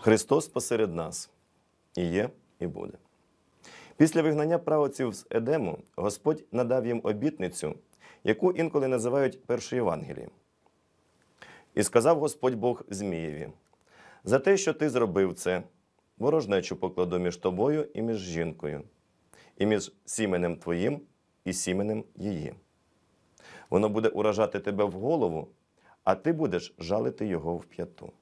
Христос посеред нас і є, і буде. Після вигнання правоців з Едему Господь надав їм обітницю, яку інколи називають першою Євангелієм. І сказав Господь Бог Змієві: за те, що ти зробив це, ворожнечу покладу між тобою і між жінкою, і між сіменем твоїм і сіменем її. Воно буде уражати тебе в голову, а ти будеш жалити його в п'яту.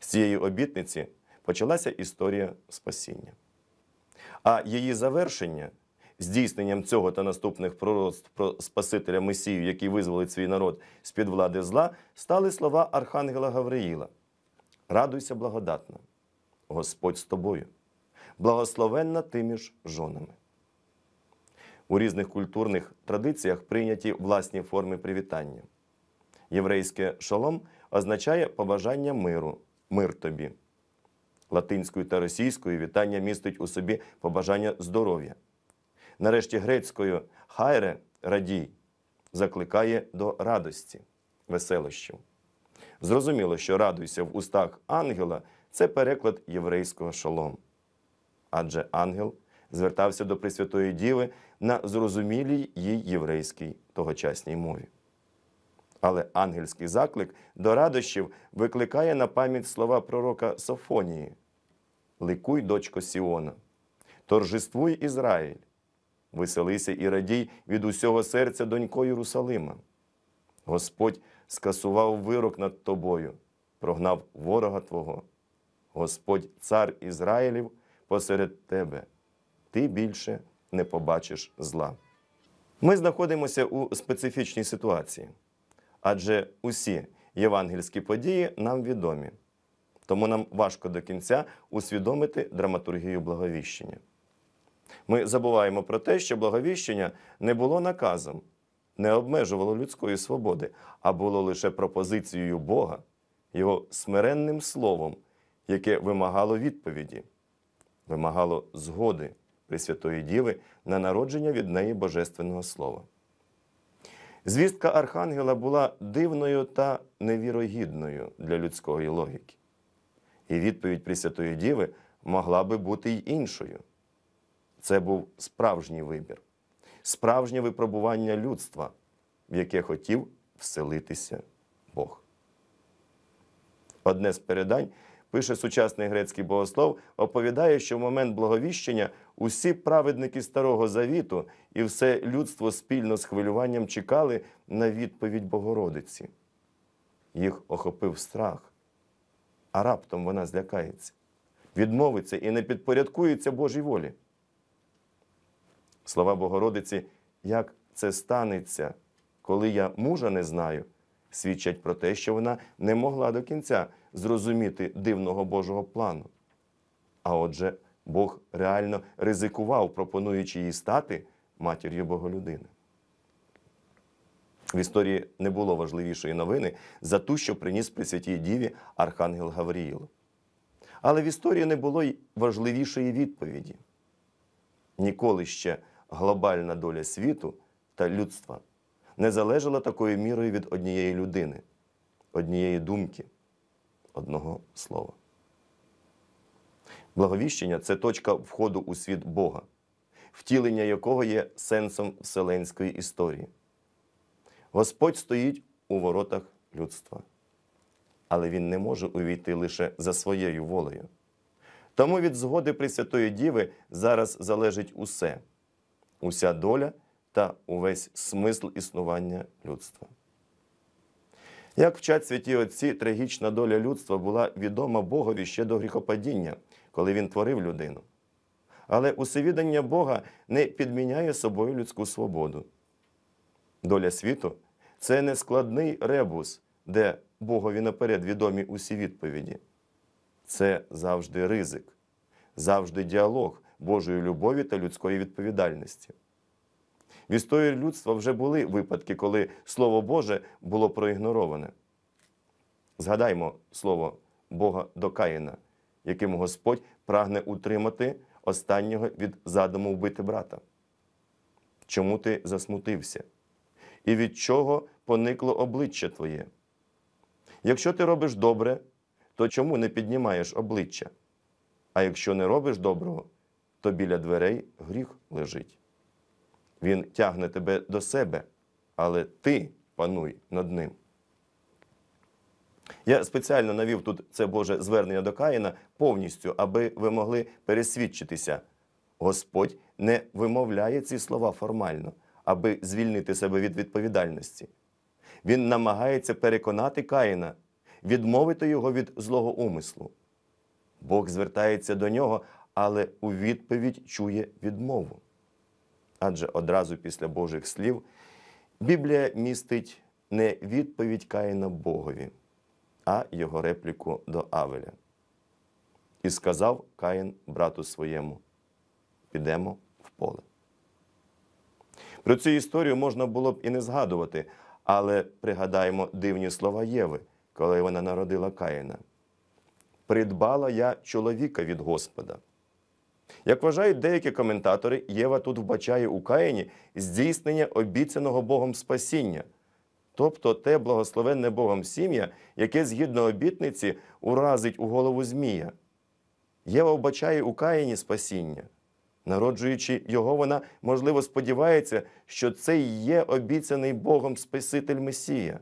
З цієї обітниці почалася історія спасіння. А її завершення, здійсненням цього та наступних пророцтв про Спасителя Месію, який визволить свій народ з-під влади зла, стали слова Архангела Гавриїла. Радуйся благодатна, Господь з тобою, благословенна ти між жонами. У різних культурних традиціях прийняті власні форми привітання. Єврейське шалом означає побажання миру, мир тобі. Латинською та російською вітання містить у собі побажання здоров'я. Нарешті грецькою хайре радій закликає до радості, веселощів. Зрозуміло, що радуйся в устах ангела це переклад єврейського шалом. Адже ангел звертався до Пресвятої Діви на зрозумілій їй єврейській тогочасній мові. Але ангельський заклик до радощів викликає на пам'ять слова пророка Софонії: Ликуй, дочко Сіона, торжествуй Ізраїль, веселися і радій від усього серця донько Єрусалима. Господь скасував вирок над тобою, прогнав ворога Твого. Господь, цар Ізраїлів, посеред тебе. Ти більше не побачиш зла. Ми знаходимося у специфічній ситуації, адже усі євангельські події нам відомі. Тому нам важко до кінця усвідомити драматургію благовіщення. Ми забуваємо про те, що благовіщення не було наказом, не обмежувало людської свободи, а було лише пропозицією Бога, його смиренним словом, яке вимагало відповіді, вимагало згоди Пресвятої Діви на народження від неї Божественного Слова. Звістка Архангела була дивною та невірогідною для людської логіки. І відповідь Пресвятої Діви могла би бути й іншою. Це був справжній вибір, справжнє випробування людства, в яке хотів вселитися Бог. Одне з передань, пише сучасний грецький богослов, оповідає, що в момент благовіщення усі праведники Старого Завіту і все людство спільно з хвилюванням чекали на відповідь Богородиці. Їх охопив страх, а раптом вона злякається, відмовиться і не підпорядкується Божій волі. Слова Богородиці, як це станеться, коли я мужа не знаю, свідчать про те, що вона не могла до кінця зрозуміти дивного Божого плану. А отже, Бог реально ризикував, пропонуючи їй стати матір'ю Боголюдини. В історії не було важливішої новини за ту, що приніс при святій Діві Архангел Гавріїл. Але в історії не було й важливішої відповіді. Ніколи ще глобальна доля світу та людства не залежала такою мірою від однієї людини, однієї думки, одного слова. Благовіщення це точка входу у світ Бога, втілення якого є сенсом вселенської історії. Господь стоїть у воротах людства, але Він не може увійти лише за своєю волею. Тому від згоди Пресвятої Діви зараз залежить усе, уся доля та увесь смисл існування людства. Як вчать святі Отці, трагічна доля людства була відома Богові ще до гріхопадіння, коли він творив людину. Але усевідання Бога не підміняє собою людську свободу. Доля світу це не складний ребус, де Богові наперед відомі усі відповіді. Це завжди ризик, завжди діалог Божої любові та людської відповідальності. В історії людства вже були випадки, коли Слово Боже було проігнороване. Згадаймо слово Бога до Каїна, яким Господь прагне утримати останнього від задуму вбити брата. Чому ти засмутився? І від чого поникло обличчя твоє? Якщо ти робиш добре, то чому не піднімаєш обличчя? А якщо не робиш доброго, то біля дверей гріх лежить. Він тягне тебе до себе, але ти пануй над ним. Я спеціально навів тут це Боже звернення до Каїна повністю, аби ви могли пересвідчитися. Господь не вимовляє ці слова формально, аби звільнити себе від відповідальності. Він намагається переконати Каїна, відмовити його від злого умислу. Бог звертається до нього, але у відповідь чує відмову. Адже одразу після Божих слів Біблія містить не відповідь Каїна Богові, а його репліку до Авеля. І сказав Каїн брату своєму: підемо в поле. Про цю історію можна було б і не згадувати, але пригадаємо дивні слова Єви, коли вона народила Каїна. Придбала я чоловіка від Господа. Як вважають деякі коментатори, Єва тут вбачає у Каїні здійснення обіцяного Богом спасіння, тобто те благословенне Богом сім'я, яке згідно обітниці уразить у голову Змія. Єва вбачає у Каїні спасіння. Народжуючи його, вона, можливо, сподівається, що це і є обіцяний Богом Спаситель Месія.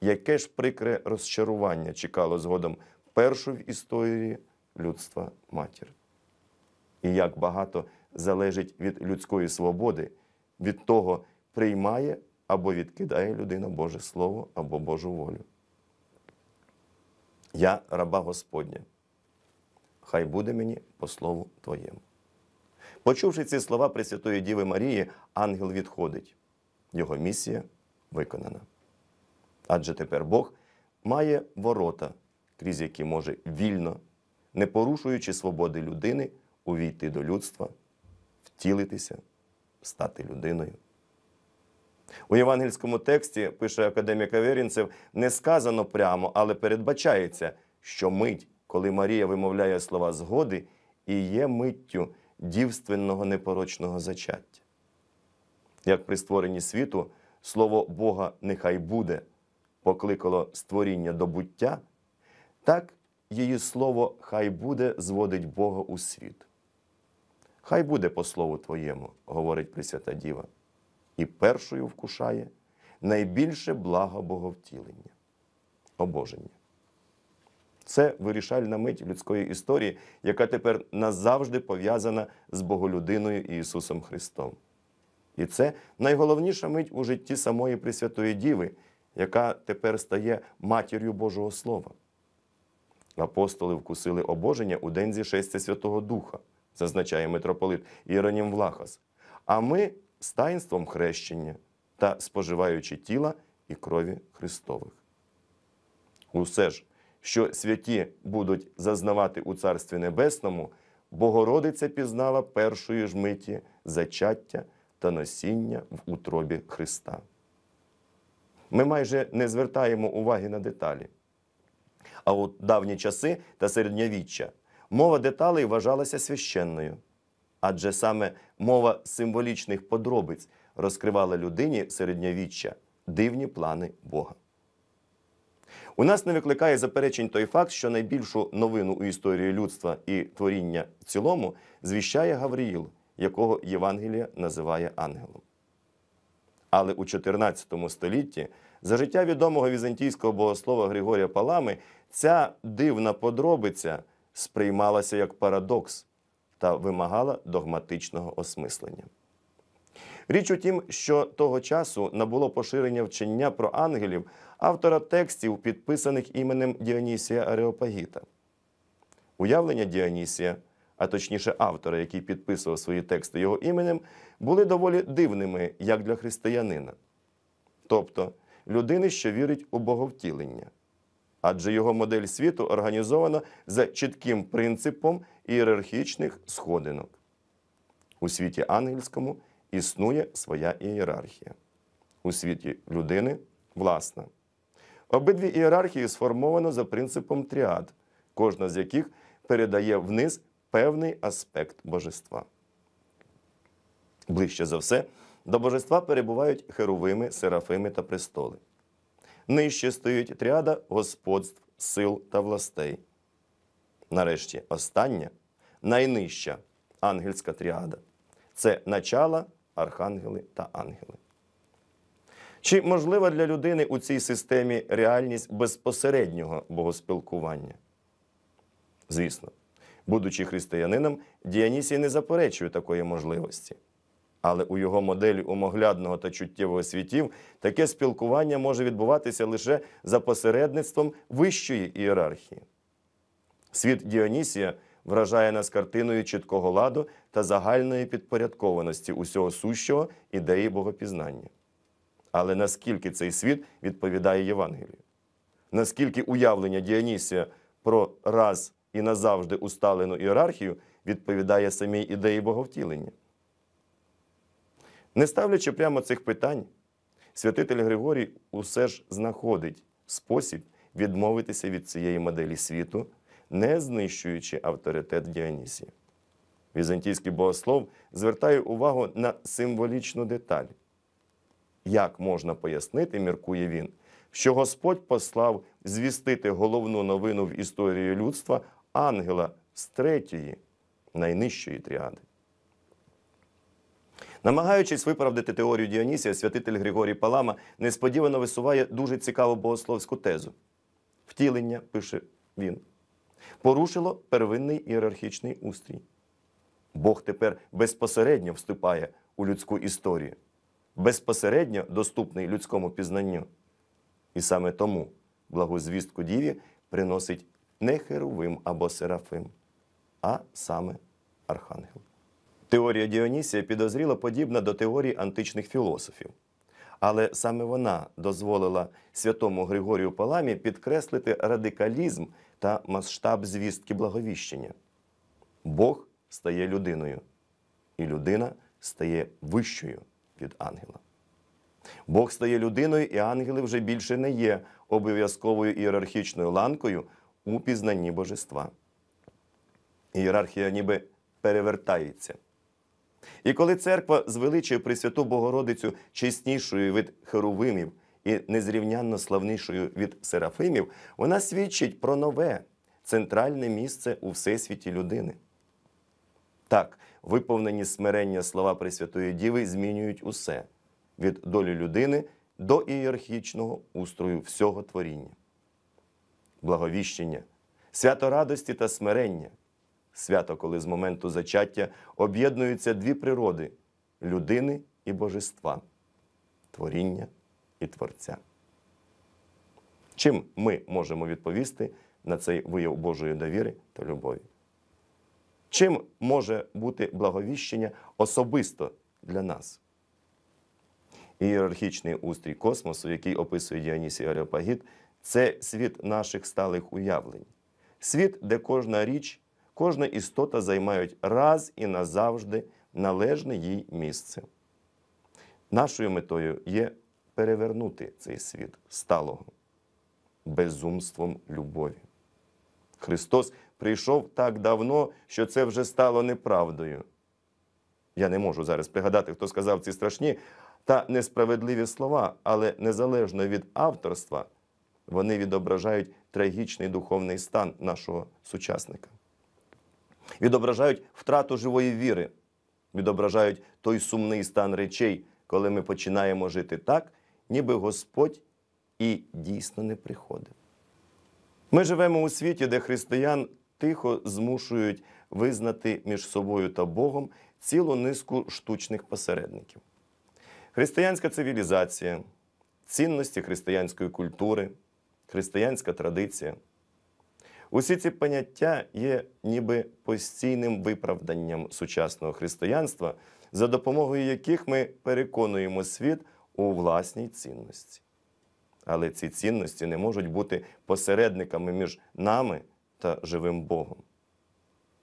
Яке ж прикре розчарування чекало згодом першу в історії людства матір? І як багато залежить від людської свободи, від того, приймає або відкидає людина Боже Слово або Божу волю. Я раба Господня, хай буде мені по слову Твоєму. Почувши ці слова Пресвятої Діви Марії, ангел відходить. Його місія виконана. Адже тепер Бог має ворота, крізь які може вільно, не порушуючи свободи людини, увійти до людства, втілитися, стати людиною. У євангельському тексті, пише академік Аверінцев, не сказано прямо, але передбачається, що мить, коли Марія вимовляє слова згоди, і є миттю дівственного непорочного зачаття. Як при створенні світу слово Бога нехай буде покликало створіння до буття, так її слово хай буде зводить Бога у світ. Хай буде по слову Твоєму, говорить Пресвята Діва, і першою вкушає найбільше благо Боговтілення, обоження. Це вирішальна мить людської історії, яка тепер назавжди пов'язана з Боголюдиною Ісусом Христом. І це найголовніша мить у житті самої Пресвятої Діви, яка тепер стає матір'ю Божого Слова. Апостоли вкусили обоження у день зішестя Святого Духа, зазначає митрополит Іронім Влахас. А ми з таїнством хрещення та споживаючи тіла і крові Христових. Усе ж, що святі будуть зазнавати у Царстві Небесному, Богородиця пізнала першої ж миті зачаття та носіння в утробі Христа. Ми майже не звертаємо уваги на деталі. А у давні часи та середньовіччя мова деталей вважалася священною, адже саме мова символічних подробиць розкривала людині середньовіччя дивні плани Бога. У нас не викликає заперечень той факт, що найбільшу новину у історії людства і творіння в цілому звіщає Гавриїл, якого Євангелія називає ангелом. Але у 14 столітті за життя відомого візантійського богослова Григорія Палами ця дивна подробиця сприймалася як парадокс та вимагала догматичного осмислення. Річ у тім, що того часу набуло поширення вчення про ангелів автора текстів, підписаних іменем Діонісія Ареопагіта. Уявлення Діонісія, а точніше автора, який підписував свої тексти його іменем, були доволі дивними як для християнина, тобто людини, що вірить у боговтілення. Адже його модель світу організована за чітким принципом ієрархічних сходинок. У світі ангельському існує своя ієрархія. У світі людини власна. Обидві ієрархії сформовано за принципом тріад, кожна з яких передає вниз певний аспект божества. Ближче за все, до божества перебувають херовими, серафими та престоли. Нижче стоїть тріада господств сил та властей. Нарешті остання, найнижча ангельська тріада це начала, архангели та ангели. Чи можлива для людини у цій системі реальність безпосереднього богоспілкування? Звісно, будучи християнином, Діанісій не заперечує такої можливості. Але у його моделі умоглядного та чуттєвого світів таке спілкування може відбуватися лише за посередництвом вищої ієрархії. Світ Діонісія вражає нас картиною чіткого ладу та загальної підпорядкованості усього сущого ідеї богопізнання. Але наскільки цей світ відповідає Євангелію? Наскільки уявлення Діонісія про раз і назавжди усталену ієрархію відповідає самій ідеї боговтілення? Не ставлячи прямо цих питань, святитель Григорій усе ж знаходить спосіб відмовитися від цієї моделі світу, не знищуючи авторитет Діонісія. Візантійський богослов звертає увагу на символічну деталь. Як можна пояснити, міркує він, що Господь послав звістити головну новину в історії людства ангела з третьої, найнижчої тріади. Намагаючись виправдати теорію Діонісія, святитель Григорій Палама несподівано висуває дуже цікаву богословську тезу. Втілення, пише він, порушило первинний ієрархічний устрій. Бог тепер безпосередньо вступає у людську історію, безпосередньо доступний людському пізнанню. І саме тому благу звістку Діві приносить не Херовим або Серафим, а саме Архангел. Теорія Діонісія підозріло подібна до теорії античних філософів. Але саме вона дозволила святому Григорію Паламі підкреслити радикалізм та масштаб звістки благовіщення. Бог стає людиною, і людина стає вищою від ангела. Бог стає людиною, і ангели вже більше не є обов'язковою ієрархічною ланкою у пізнанні божества. Ієрархія ніби перевертається. І коли церква звеличує Пресвяту Богородицю чеснішою від херувимів і незрівнянно славнішою від серафимів, вона свідчить про нове центральне місце у всесвіті людини. Так, виповнені смирення слова Пресвятої Діви змінюють усе від долі людини до ієрархічного устрою всього творіння. Благовіщення, свято радості та смирення свято, коли з моменту зачаття об'єднуються дві природи людини і божества, творіння і творця. Чим ми можемо відповісти на цей вияв Божої довіри та любові? Чим може бути благовіщення особисто для нас? Ієрархічний устрій космосу, який описує Діонісій Ареопагіт, це світ наших сталих уявлень, світ, де кожна річ кожна істота займають раз і назавжди належне їй місце. Нашою метою є перевернути цей світ сталого безумством любові. Христос прийшов так давно, що це вже стало неправдою. Я не можу зараз пригадати, хто сказав ці страшні та несправедливі слова, але незалежно від авторства, вони відображають трагічний духовний стан нашого сучасника відображають втрату живої віри, відображають той сумний стан речей, коли ми починаємо жити так, ніби Господь і дійсно не приходив. Ми живемо у світі, де християн тихо змушують визнати між собою та Богом цілу низку штучних посередників. Християнська цивілізація, цінності християнської культури, християнська традиція. Усі ці поняття є ніби постійним виправданням сучасного християнства, за допомогою яких ми переконуємо світ у власній цінності. Але ці цінності не можуть бути посередниками між нами та живим Богом.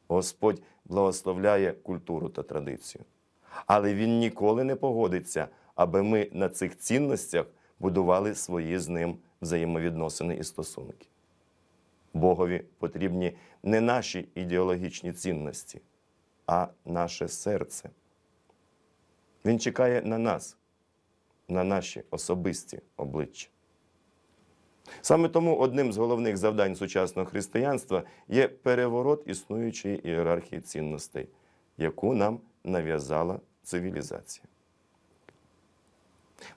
Господь благословляє культуру та традицію. Але Він ніколи не погодиться, аби ми на цих цінностях будували свої з ним взаємовідносини і стосунки. Богові потрібні не наші ідеологічні цінності, а наше серце. Він чекає на нас, на наші особисті обличчя. Саме тому одним з головних завдань сучасного християнства є переворот існуючої ієрархії цінностей, яку нам нав'язала цивілізація.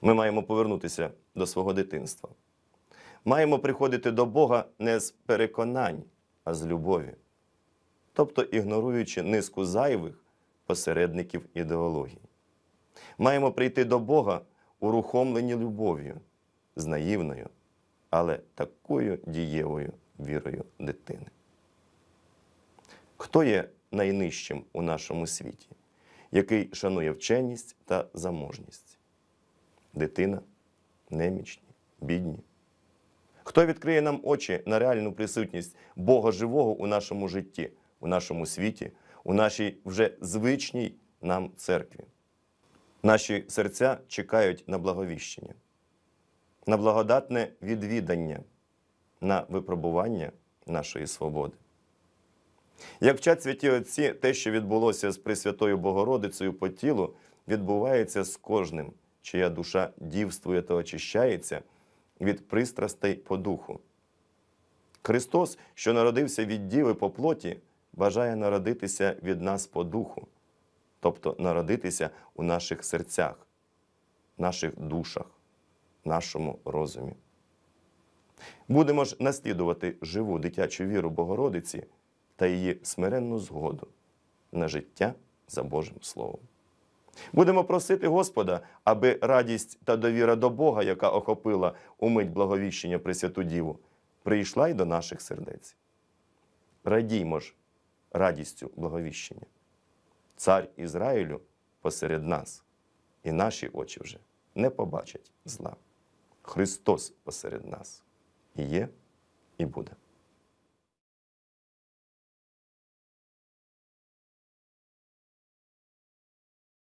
Ми маємо повернутися до свого дитинства. Маємо приходити до Бога не з переконань, а з любові, тобто ігноруючи низку зайвих посередників ідеологій. Маємо прийти до Бога урухомлені любов'ю, з наївною, але такою дієвою вірою дитини. Хто є найнижчим у нашому світі, який шанує вченість та заможність? Дитина, немічні, бідні. Хто відкриє нам очі на реальну присутність Бога живого у нашому житті, у нашому світі, у нашій вже звичній нам церкві? Наші серця чекають на благовіщення, на благодатне відвідання, на випробування нашої свободи. Як вчать святі Отці, те, що відбулося з Пресвятою Богородицею по тілу, відбувається з кожним, чия душа дівствує та очищається від пристрастей по духу. Христос, що народився від діви по плоті, бажає народитися від нас по духу, тобто народитися у наших серцях, наших душах, нашому розумі. Будемо ж наслідувати живу дитячу віру Богородиці та її смиренну згоду на життя за Божим Словом. Будемо просити Господа, аби радість та довіра до Бога, яка охопила умить благовіщення Пресвяту Діву, прийшла й до наших сердець. Радіймо ж радістю благовіщення. Цар Ізраїлю посеред нас, і наші очі вже не побачать зла. Христос посеред нас і є, і буде.